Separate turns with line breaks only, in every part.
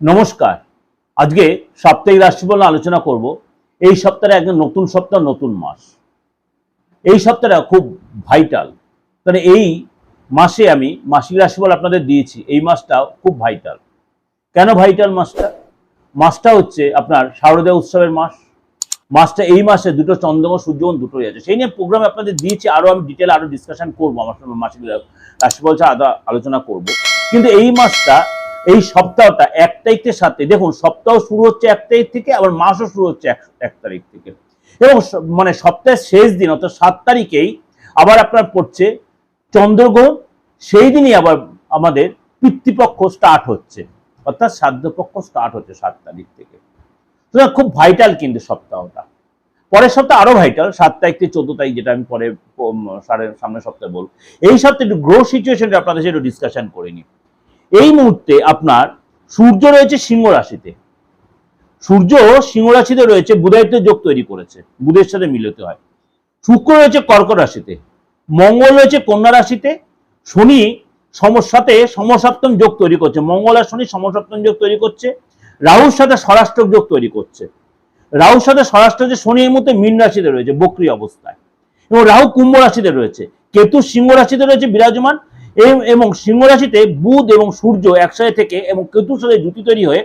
নমস্কার। আজকে সাপ্তাহিক রাশিফল আলোচনা করব। এই সপ্তাহে একদম নতুন সপ্তাহ, নতুন মাস। এই সপ্তাহটা খুব ভাইটাল কারণ এই মাসে আমি মাসিক রাশিফল আপনাদের দিয়েছি। এই মাসটাও খুব ভাইটাল কেন ভাইটাল মাসটা? মাসটা হচ্ছে আপনার শারদীয় উৎসবের মাস। মাসটা এই মাসে দুটো চন্দ্রমা সূর্যগ্রহণ দুটোই আছে। সেই নিয়ে প্রোগ্রামে আপনাদের দিয়েছি। আরও আমি ডিটেল আরও ডিসকাশন করব। আমার মাসিক রাশিফল আদা আলোচনা করব। কিন্তু এই মাসটা এই সপ্তাহটা এক তারিখের সাথে, দেখুন সপ্তাহ শুরু হচ্ছে এক তারিখ থেকে, আবার মাসও শুরু হচ্ছে এক তারিখ থেকে। এবং মানে সপ্তাহের শেষ দিন, অর্থাৎ সাত তারিখেই আবার আপনার পড়ছে চন্দ্রগ্রহণ, সেই দিনই আবার আমাদের পিতৃপক্ষ স্টার্ট হচ্ছে। অর্থাৎ শ্রাদ্ধপক্ষ স্টার্ট হচ্ছে সাত তারিখ থেকে। সুতরাং খুব ভাইটাল কিন্তু সপ্তাহটা। পরের সপ্তাহ আরও ভাইটাল সাত তারিখ থেকে চোদ্দ তারিখ যেটা আমি পরে সাড়ে, সামনের সপ্তাহে বলব। এই সপ্তাহে একটু গ্রো সিচুয়েশনটা আপনাদের সাথে ডিসকাশন করে নিই। এই মুহূর্তে আপনার সূর্য রয়েছে সিংহ রাশিতে। সূর্য সিংহ রাশিতে রয়েছে বুধায়িত্ব যোগ তৈরি করেছে, বুধের সাথে মিলিত হয়। শুক্র রয়েছে কর্কট রাশিতে, মঙ্গল রয়েছে কন্যা রাশিতে, শনি সমসাতে সমসপ্তম যোগ তৈরি করছে, মঙ্গল আর শনি সমসপ্তম যোগ তৈরি করছে, রাহুর সাথে স্বরাষ্ট্র যোগ তৈরি করছে। রাহুর সাথে স্বরাষ্ট্র যে শনি এই মুহূর্তে মীন রাশিতে রয়েছে, বক্রি অবস্থায়। এবং রাহু কুম্ভ রাশিতে রয়েছে, কেতু সিংহ রাশিতে রয়েছে বিরাজমান এবং সিংহ রাশিতে বুধ এবং সূর্য একসাথে থেকে এবং কেতুর সাথে জুতি তৈরি হয়ে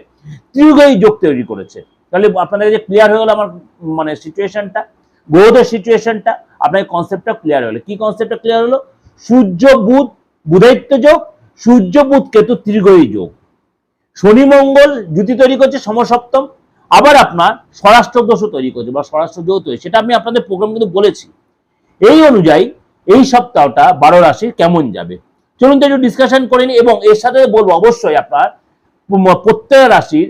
ত্রিগ্রহী যোগ তৈরি করেছে। তাহলে আপনাদের কাছে ক্লিয়ার হয়ে গেল আমার মানে সিচুয়েশনটা গ্রহদের সিচুয়েশনটা আপনার কনসেপ্টটা ক্লিয়ার হলো। কি কনসেপ্টটা ক্লিয়ার হলো? সূর্য বুধ বুধায়িত্ব যোগ, সূর্য বুধ, কেতু ত্রিগ্রহী যোগ। শনি মঙ্গল জুতি তৈরি করছে সমসপ্তম। আবার আপনার স্বরাষ্ট্র দোষও তৈরি করছে বা স্বরাষ্ট্র যোগ তৈরি। সেটা আমি আপনাদের প্রোগ্রাম কিন্তু বলেছি। এই অনুযায়ী এই সপ্তাহটা বারো রাশির কেমন যাবে? চলুন তো একটু ডিসকাশন করে নিই এবং এর সাথে বলব অবশ্যই আপনার প্রত্যেক রাশির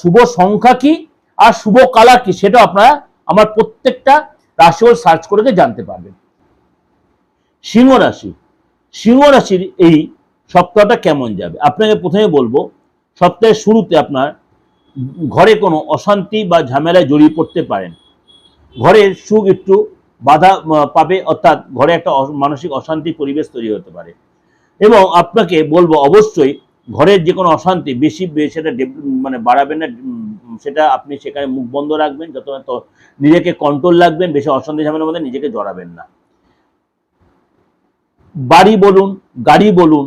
শুভ সংখ্যা কি আর শুভ কালার কি সেটা আপনারা আমার প্রত্যেকটা রাশিও সার্চ করে জানতে পারবেন। সিংহ রাশি, সিংহ রাশির এই সপ্তাহটা কেমন যাবে? আপনাকে প্রথমে বলব, সপ্তাহের শুরুতে আপনার ঘরে কোনো অশান্তি বা ঝামেলায় জড়িয়ে পড়তে পারেন। ঘরের সুখ একটু বাধা পাবে, অর্থাৎ ঘরে একটা মানসিক অশান্তি পরিবেশ তৈরি হতে পারে। এবং আপনাকে বলব অবশ্যই ঘরের যে কোনো অশান্তি, বেশি সেটা মানে বাড়াবেন না সেটা আপনি সেখানে মুখ বন্ধ রাখবেন, যত নিজেকে কন্ট্রোল রাখবেন, বেশি অশান্তি ঝামেলার মধ্যে নিজেকে জড়াবেন না। বাড়ি বলুন, গাড়ি বলুন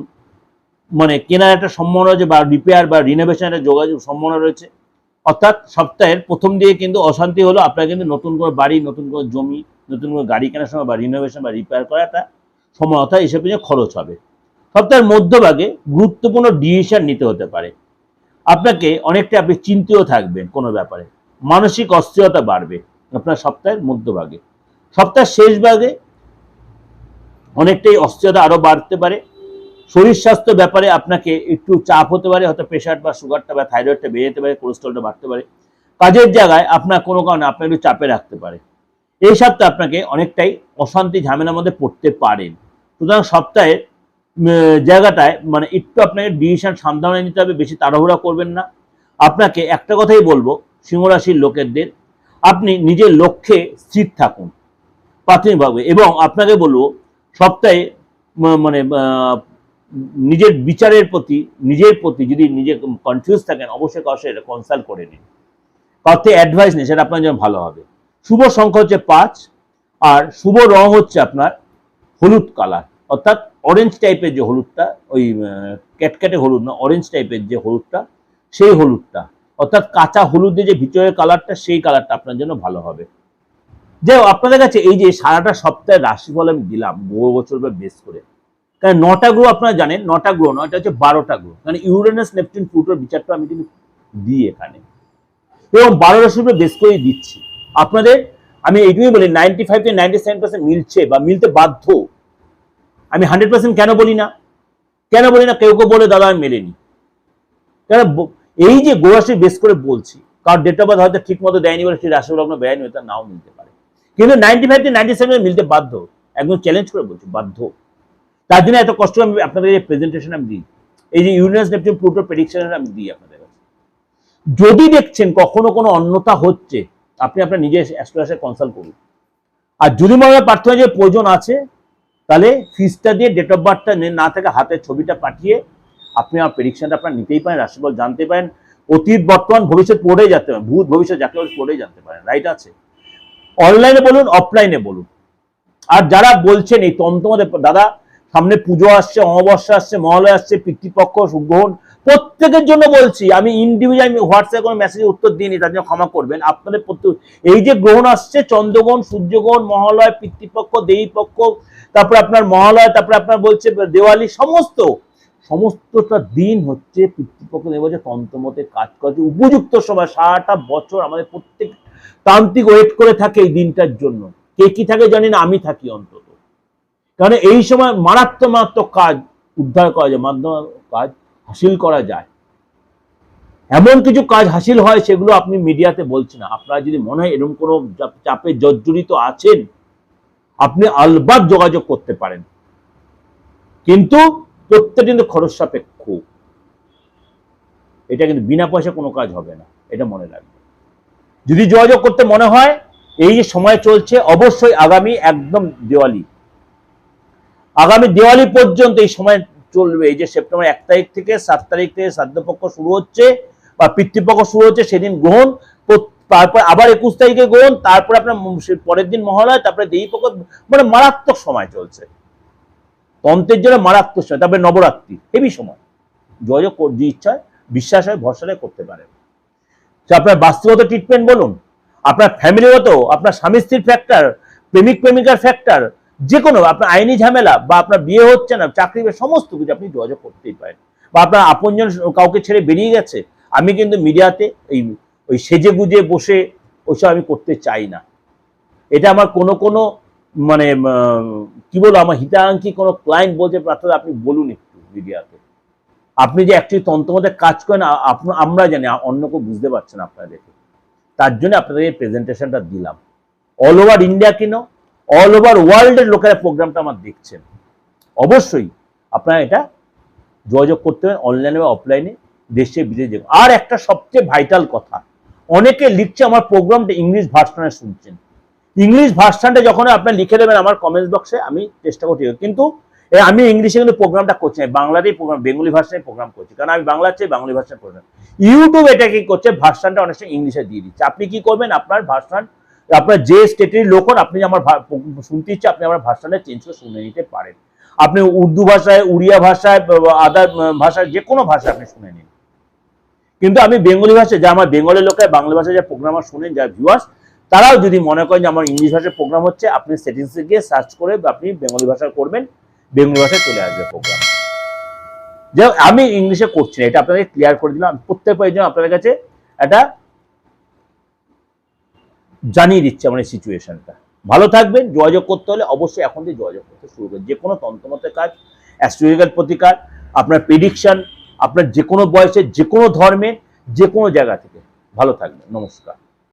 মানে কেনার একটা সম্ভাবনা রয়েছে বা রিপেয়ার বা রিনোভেশনের একটা যোগাযোগ সম্ভাবনা রয়েছে। অর্থাৎ সপ্তাহের প্রথম দিকে কিন্তু অশান্তি হলো, আপনার কিন্তু নতুন করে বাড়ি, নতুন করে জমি, নতুন করে গাড়ি কেনার সময় বা রিনোভেশন বা রিপেয়ার করা একটা সময় অর্থাৎ এসব পিছনে খরচ হবে। সপ্তাহের মধ্যভাগে গুরুত্বপূর্ণ ডিসিশন নিতে হতে পারে। আপনাকে অনেকটা আপনি চিন্তিত থাকবেন কোনো ব্যাপারে। মানসিক অস্থিরতা বাড়বে আপনার সপ্তাহের মধ্যভাগে। সপ্তাহের শেষ ভাগে অনেকটাই অস্থিরতা আরও বাড়তে পারে। শরীর স্বাস্থ্য ব্যাপারে আপনাকে একটু চাপ হতে পারে, হয়তো প্রেশার বা সুগারটা বা থাইরয়েডটা বেড়ে যেতে পারে কোলেস্ট্রলটা বাড়তে পারে। কাজের জায়গায় আপনার কোনো কারণে আপনার একটু চাপে রাখতে পারে। এই সপ্তাহে আপনাকে অনেকটাই অশান্তি ঝামেলার মধ্যে পড়তে পারেন। সুতরাং সপ্তাহের জায়গাটায় মানে একটু আপনাকে ডিসিশন সাবধানে নিতে হবে, বেশি তাড়াহুড়া করবেন না। আপনাকে একটা কথাই বলব, সিংহরাশির লোকেদের, আপনি নিজের লক্ষ্যে স্থির থাকুন, প্রাথমিকভাবে। এবং আপনাকে বলব, সপ্তাহে মানে নিজের বিচারের প্রতি, নিজের প্রতি যদি নিজে কনফিউজ থাকেন, অবশ্যই কারোর সাথে কনসাল্ট করে নিন। কারোর অ্যাডভাইস নিন, সেটা আপনার জন্য ভালো হবে। শুভ সংখ্যা হচ্ছে পাঁচ, আর শুভ রং হচ্ছে আপনার হলুদ কালার অর্থাৎ অরেঞ্জ টাইপের যে হলুদটা, ওই ক্যাটক্যাটে হলুদ না অরেঞ্জ টাইপের যে হলুদটা, সেই হলুদটা, অর্থাৎ কাঁচা হলুদের যে ভিতরের কালারটা সেই কালারটা আপনার জন্য ভালো হবে। যে আপনাদের কাছে এই যে সারাটা সপ্তাহের রাশিফল আমি দিলাম, বহু বছর বা বেস করে। কারণ নটা গ্রহ আপনারা জানেন, নটা গ্রহ নয়, এটা হচ্ছে বারোটা গ্রহ। মানে ইউরেনাস নেপচুন প্লুটোর বিচারটা আমি কিন্তু দিই এখানে। এবং বারো রাশির উপরে বেস করেই দিচ্ছি। আপনাদের, আমি এইটুকুই বলি নাইনটি ফাইভ থেকে নাইনটি সেভেন পার্সেন্ট মিলছে বা মিলতে বাধ্য। আমি হান্ড্রেড পার্সেন্ট কেন বলি না? কেন বলি না? কেউ কেউ বলে, দাদা, আমি মেলেনি। কেন এই যে গোরাশি বেস করে বলছি, কারণ ডেট অফ বার্থ হয়তো ঠিক মতো দেয়নি বলে সেই লগ্ন বেআইনি হয়তো নাও মিলতে পারে। কিন্তু নাইনটি ফাইভ থেকে নাইনটি সেভেন মিলতে বাধ্য। একদম চ্যালেঞ্জ করে বলছি, বাধ্য। তার জন্য এত কষ্ট আমি আপনাদের এই প্রেজেন্টেশন আমি দিই। এই যে ইউনিয়ন নেপচুন প্লুটো প্রেডিকশন আমি দিই আপনাদের কাছে। যদি দেখছেন কখনো কোনো অন্যতা হচ্ছে, আপনি আপনার নিজের অ্যাস্ট্রোলজার কনসাল্ট করুন। আর যদি মনে হয় প্রার্থনা যে প্রয়োজন আছে তাহলে ফিজটা দিয়ে ডেট অফ বার্থটা না থেকে হাতের ছবিটা পাঠিয়ে আপনি আমার প্রেডিকশনটা আপনার নিতেই পারেন, রাশিফল জানতে পারেন। অতীত, বর্তমান, ভবিষ্যৎ পড়ে যেতে পারেন, ভূত, ভবিষ্যৎ, যাকে বলে পড়ে যেতে পারেন রাইট আছে? অনলাইনে বলুন অফলাইনে বলুন। আর যারা বলছেন, এই তন্ত্রমতে দাদা, সামনে পুজো আসছে, অমাবস্যা আসছে, মহালয় আসছে, পিতৃপক্ষ সুগ্রহণ প্রত্যেকের জন্য বলছি, আমি ইন্ডিভিজুয়াল আমি হোয়াটসঅ্যাপে কোনো মেসেজে উত্তর দিইনি, তার জন্য ক্ষমা করবেন। আপনাদের প্রত্যেক এই যে গ্রহণ আসছে, চন্দ্রগ্রহণ, সূর্যগ্রহণ, মহালয়, পিতৃপক্ষ, দেবীপক্ষ তারপরে আপনার মহালয়, তারপরে আপনার বলছে দেওয়ালি, সমস্ত, সমস্তটা দিন হচ্ছে পিতৃপক্ষ দেব তন্ত্রমতে কাজ করছে উপযুক্ত সময়, সারাটা বছর আমাদের প্রত্যেক তান্ত্রিক ওয়েট করে থাকে এই দিনটার জন্য। কে কি থাকে জানি না, আমি থাকি অন্তত। কারণ এই সময় মারাত্মক মারাত্মক কাজ উদ্ধার করা যায় মাধ্যম কাজ হাসিল করা যায়। এমন কিছু কাজ হাসিল হয়, সেগুলো আপনি মিডিয়াতে বলছেন আপনারা যদি মনে হয় এরকম কোনো চাপে জর্জরিত আছেন আপনি আলবাদ যোগাযোগ করতে পারেন। কিন্তু প্রত্যেকটা কিন্তু খরচ সাপেক্ষ। এটা কিন্তু বিনা পয়সা কোনো কাজ হবে না, এটা মনে রাখবেন। যদি যোগাযোগ করতে মনে হয়, এই যে সময় চলছে, অবশ্যই আগামী একদম দেওয়ালি, আগামী দেওয়ালি পর্যন্ত এই সময় চলবে। এই যে সেপ্টেম্বর এক তারিখ থেকে সাত তারিখ থেকে শ্রাদ্ধপক্ষ শুরু হচ্ছে বা পিতৃপক্ষ শুরু হচ্ছে, সেদিন গ্রহণ তারপর আবার একুশ তারিখে গ্রহণ তারপরে আপনার পরের দিন মহালয়, তারপরে দেবীপক্ষ মানে মারাত্মক সময় চলছে। তন্ত্রের জন্য মারাত্মক সময়, তারপরে নবরাত্রি, হেভি সময়। কর- যে ইচ্ছা বিশ্বাস হয় ভরসায় করতে পারেন সে আপনার বাস্তুগত ট্রিটমেন্ট বলুন, আপনার ফ্যামিলিগত আপনার স্বামী স্ত্রীর ফ্যাক্টর প্রেমিক, প্রেমিকার ফ্যাক্টর যে কোনো আপনার আইনি ঝামেলা, বা আপনার বিয়ে হচ্ছে না, চাকরি সমস্ত কিছু আপনি যোগাযোগ করতেই পারেন। বা আপনার আপনজন কাউকে ছেড়ে বেরিয়ে গেছে, আমি কিন্তু মিডিয়াতে এই ওই সেজে গুজে বসে ওইসব আমি করতে চাই না। এটা আমার কোনো কোনো মানে কি বলব, আমার হিতাকাঙ্ক্ষী কোনো ক্লায়েন্ট বলতে প্রার্থনা আপনি বলুন একটু মিডিয়াতে আপনি যে অ্যাকচুয়ালি তন্ত্রমতে কাজ করেন আমরা জানি অন্য কেউ বুঝতে পারছেন আপনারা দেখে তার জন্য আপনাদের এই প্রেজেন্টেশনটা দিলাম। অল ওভার ইন্ডিয়া কিনো? অল ওভার ওয়ার্ল্ডের লোকেরা প্রোগ্রামটা আমার দেখছেন। অবশ্যই আপনারা এটা যোগাযোগ করতে হবে অনলাইনে বা অফলাইনে দেশে, বিদেশে আর একটা সবচেয়ে ভাইটাল কথা অনেকে লিখছে আমার প্রোগ্রামটা ইংলিশ ভার্সনে শুনছেন। ইংলিশ ভার্সনটা যখন আপনার লিখে দেবেন আমার কমেন্টস বক্সে আমি চেষ্টা করছি। কিন্তু আমি ইংলিশে কিন্তু প্রোগ্রামটা করছি বাংলাতেই প্রোগ্রাম বেঙ্গলি ভার্সনে প্রোগ্রাম করছি। কারণ আমি বাংলা চেয়ে বাংলা ভার্সনে প্রোগ্রাম ইউটিউব এটা কি করছে? ভার্সনটা অনেক সময় ইংলিশে দিয়ে দিচ্ছে। আপনি কি করবেন? আপনার ভার্সন আপনার যে স্টেটের লোক আপনি আমার শুনতে ইচ্ছে, আপনি আমার ভার্সনটা চেঞ্জ করে শুনে নিতে পারেন। আপনি উর্দু ভাষায়, উড়িয়া ভাষায় আদার ভাষায়, যে কোনো ভাষা আপনি শুনে নিন। কিন্তু আমি বেঙ্গলি ভাষায়, যা আমার বেঙ্গলের লোকের বাংলা ভাষায় যে প্রোগ্রাম শোনেন যারা ভিউয়ার্স তারাও যদি মনে করেন যে আমার ইংলিশ ভাষায় প্রোগ্রাম হচ্ছে, আপনি সেটিংসে গিয়ে সার্চ করে আপনি বেঙ্গলি ভাষায় করবেন, বেঙ্গলি ভাষায় চলে আসবে প্রোগ্রাম যে আমি ইংলিশে করছি না, এটা আপনাকে ক্লিয়ার করে দিলাম। প্রত্যেক জন্য আপনাদের কাছে একটা জানিয়ে দিচ্ছে আমার এই সিচুয়েশনটা ভালো থাকবেন, যোগাযোগ করতে হলে অবশ্যই এখন থেকে যোগাযোগ করতে শুরু করুন। যে কোনো তন্ত্রমতের কাজ অ্যাস্ট্রোলজিক্যাল প্রতিকার, আপনার প্রেডিকশন আপনার যে কোনো বয়সে যে কোনো ধর্মে যে কোনো জায়গা থেকে। ভালো থাকবেন। নমস্কার।